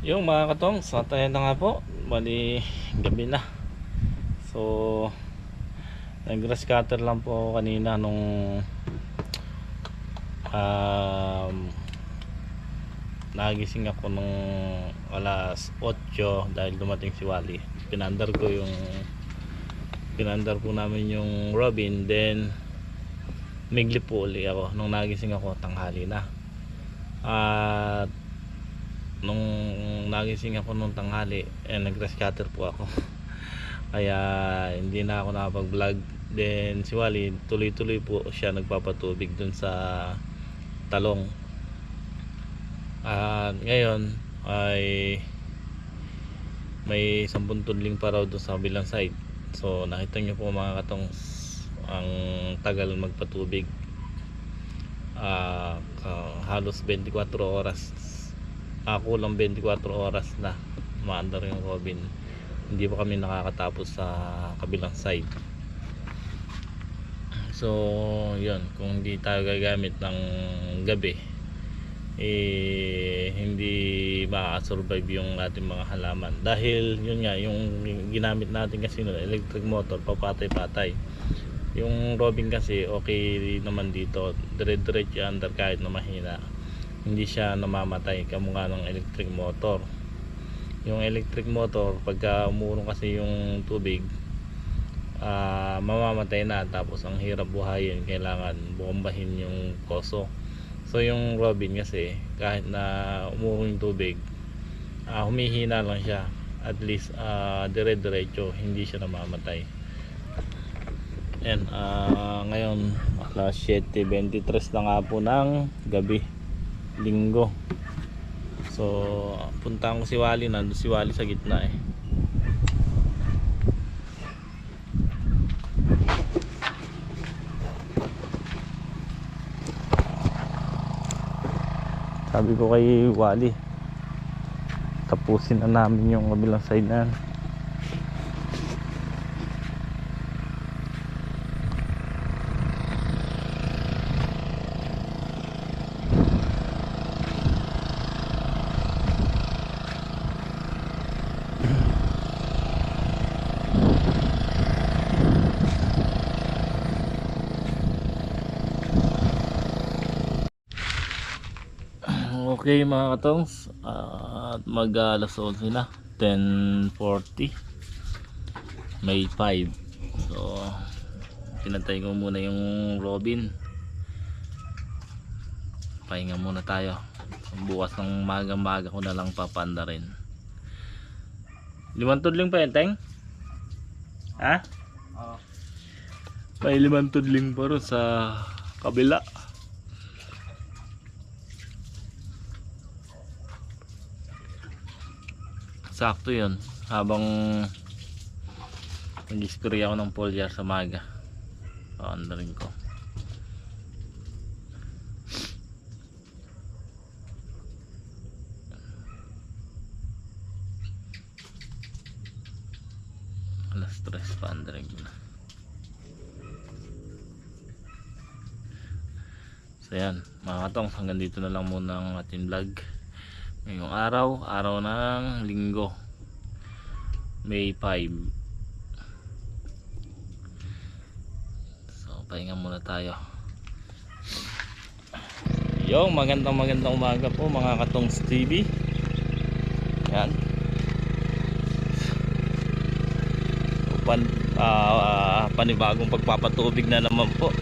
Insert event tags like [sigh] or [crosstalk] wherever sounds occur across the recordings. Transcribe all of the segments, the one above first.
Yung mga katong, sa tayo na nga po. Bali, gabi na. So, nag-grass cutter lang po kanina nung um, nagising ako nung alas 8 dahil dumating si Wally. Pinandar ko yung pinandar po namin yung Robin then migli po uli ako nung nagising ako tanghali na at nung nagising ako nung tanghali eh, nag scatter po ako. [laughs] Kaya hindi na ako nakapag vlog then si Wally tuloy tuloy po siya nagpapatubig dun sa talong. At ngayon ay may 10 tudling pa raw dun sa bilang side. So nakita nyo po mga katong ang tagal magpatubig. Ka- halos 24 oras ako lang 24 oras na maandar yung Robin. Hindi pa kami nakakatapos sa kabilang side. So yun kung hindi tayo gagamit ng gabi eh hindi makasurvive yung ating mga halaman. Dahil yun nga yung ginamit natin kasi nun electric motor papatay-patay. Yung Robin kasi okay naman dito. Dire-diretso under kahit na mahina hindi siya namamatay kamukha ng electric motor. Yung electric motor pagka umurong kasi yung tubig ah, mamamatay na. Tapos ang hirap buhayin kailangan bombahin yung koso. So yung Robin kasi kahit na umurong yung tubig ah, humihina lang siya. At least ah, dire-diretso hindi siya namamatay. Ayan, ah, ngayon alas 7.23 na nga po ng gabi linggo so puntahan ko si Wally nandun si Wally sa gitna eh sabi ko kay Wally tapusin na namin yung kabilang side na yan. Okay mga katongs. At mag alas 11 na. 10.40 May 5 So pinatay ko muna yung Robin. Pahinga muna tayo. Bukas ng maga-maga ko na lang papanda rin. Limang tudling pa yan, Teng? Ha? Oo. May limang tudling pa rin sa kabila sakto yun. Habang nag-spray ako ng foliar sa maga. Paandarin ko. Alas 3 paandarin ko na. So yan. Mga katong hanggang dito na lang muna ang ating vlog ngayong araw araw ng linggo May 5 so pahinga muna tayo. Yung magandang magandang umaga po mga katongs TV yan. Pan, ah, panibagong pagpapatubig na naman po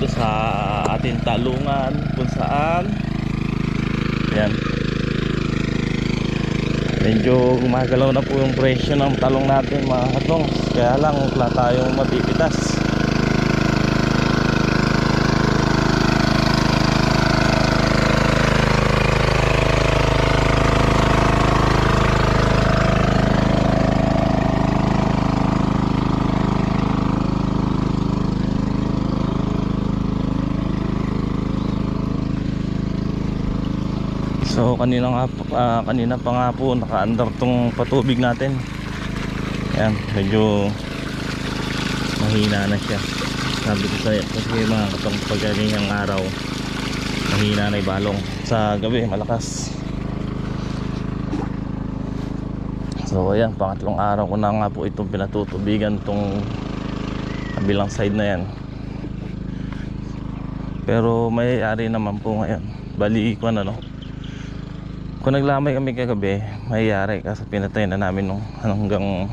dito sa ating talungan kung saan. Yan medyo gumagalaw na po yung presyo ng talong natin mga katong kaya lang wala tayong mapipitas So kanina nga ah, kanina pa nga po naka-under tong patubig natin. Ayan, medyo mahina na siya. Sabi ko sa kasi mga katong pagkaganyang araw mahina na ibalong sa gabi malakas. So ayan pangatlong araw ko na nga po itong pinatutubigan itong kabilang side na yan. Pero may ari naman po ngayon. Bali ko ano kung naglamay kami kagabi mayayari kasi pinatay na namin nung hanggang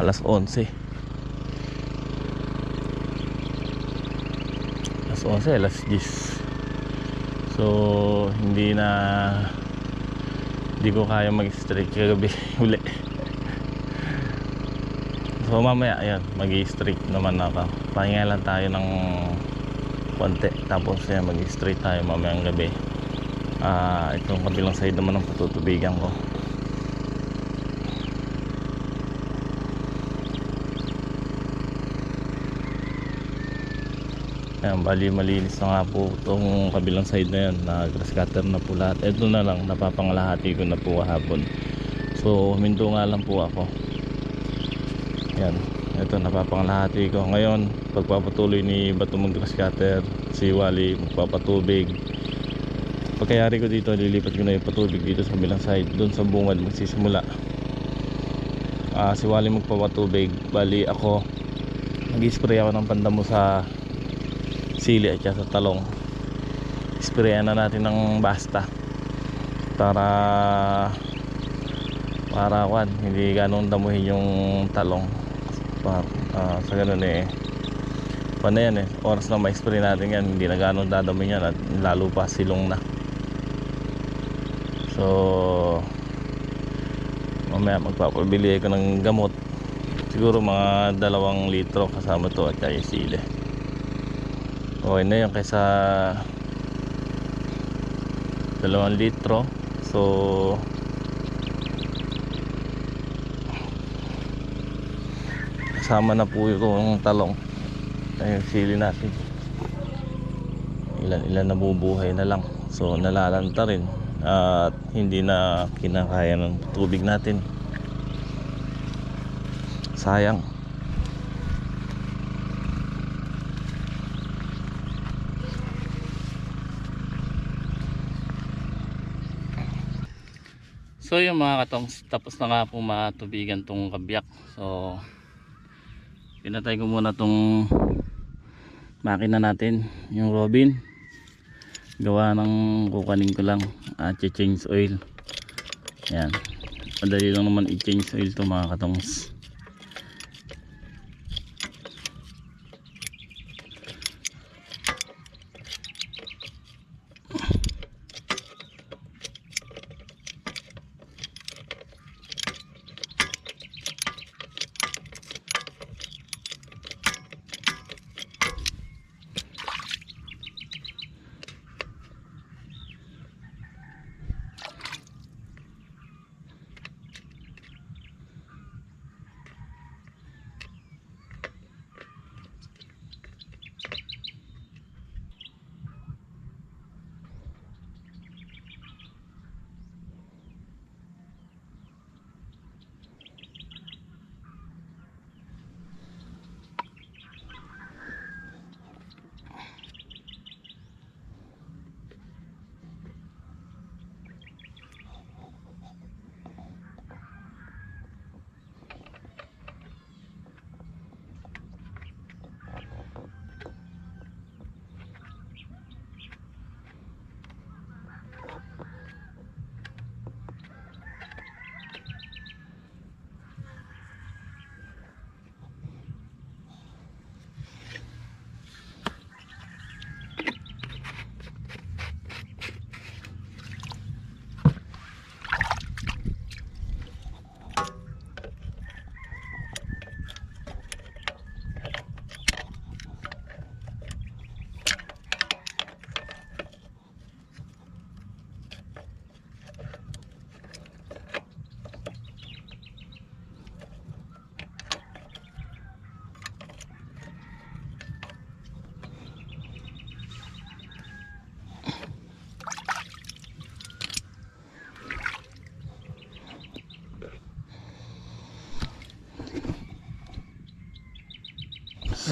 alas 11 alas 11 alas 10 so hindi na hindi ko kaya mag-straight kagabi [laughs] uli. So mamaya ayan mag-straight naman ako. Pahinga lang tayo ng konti tapos yan mag-straight tayo mamayang gabi ah itong kabilang side naman ng patutubigan ko. Ayan, bali malinis na nga po itong kabilang side na yan. Na grass cutter na po lahat. Ito na lang napapangalahati ko na po kahapon. So huminto nga lang po ako. Yan ito napapangalahati ko. Ngayon pagpapatuloy ni Bato mag grass cutter si Wally magpapatubig pagkayari ko dito lilipat ko na yung patubig dito sa kabilang side. Doon sa bungad magsisimula. Ah, si Wally magpapatubig. Bali ako nag-spray ako ng pandamo sa sili at sa talong. Sprayan na natin ng basta. Para para kwan hindi ganong damuhin yung talong. Para, ah, sa ganun eh. Paano yan eh. Oras na ma-spray natin yan. Hindi na ganong dadamuhin yan at lalo pa silong na so mamaya magpapabili ako ng gamot. Siguro mga dalawang litro kasama to at yung sili. Okay na yun kaysa dalawang litro. So kasama na po yung talong ay sili natin. Ilan ilan nabubuhay na lang. So nalalanta rin at hindi na kinakaya ng tubig natin sayang So yung mga katongs, tapos na nga po matubigan tong kabyak. So pinatay ko muna tong makina natin, yung Robin. Gawa ng kukanin ko lang at change oil. Yan. Madali lang naman i-change oil to mga katongs.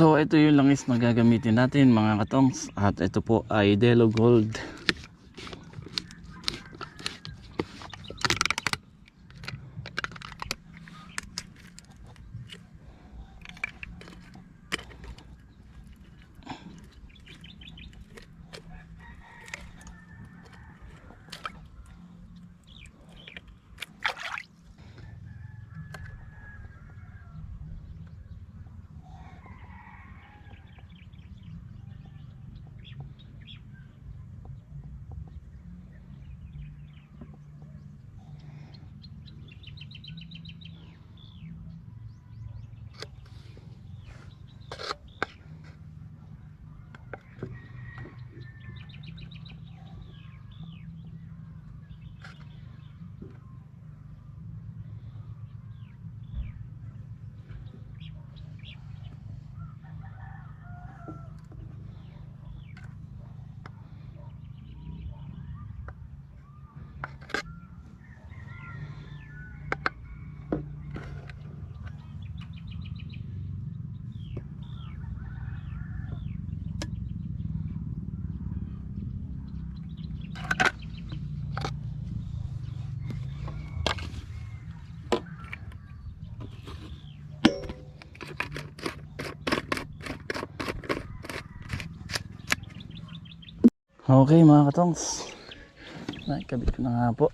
So ito yung langis na gagamitin natin mga katongs at ito po ay Delo Gold. Okay mga katongs. Nakikabit ko na nga po.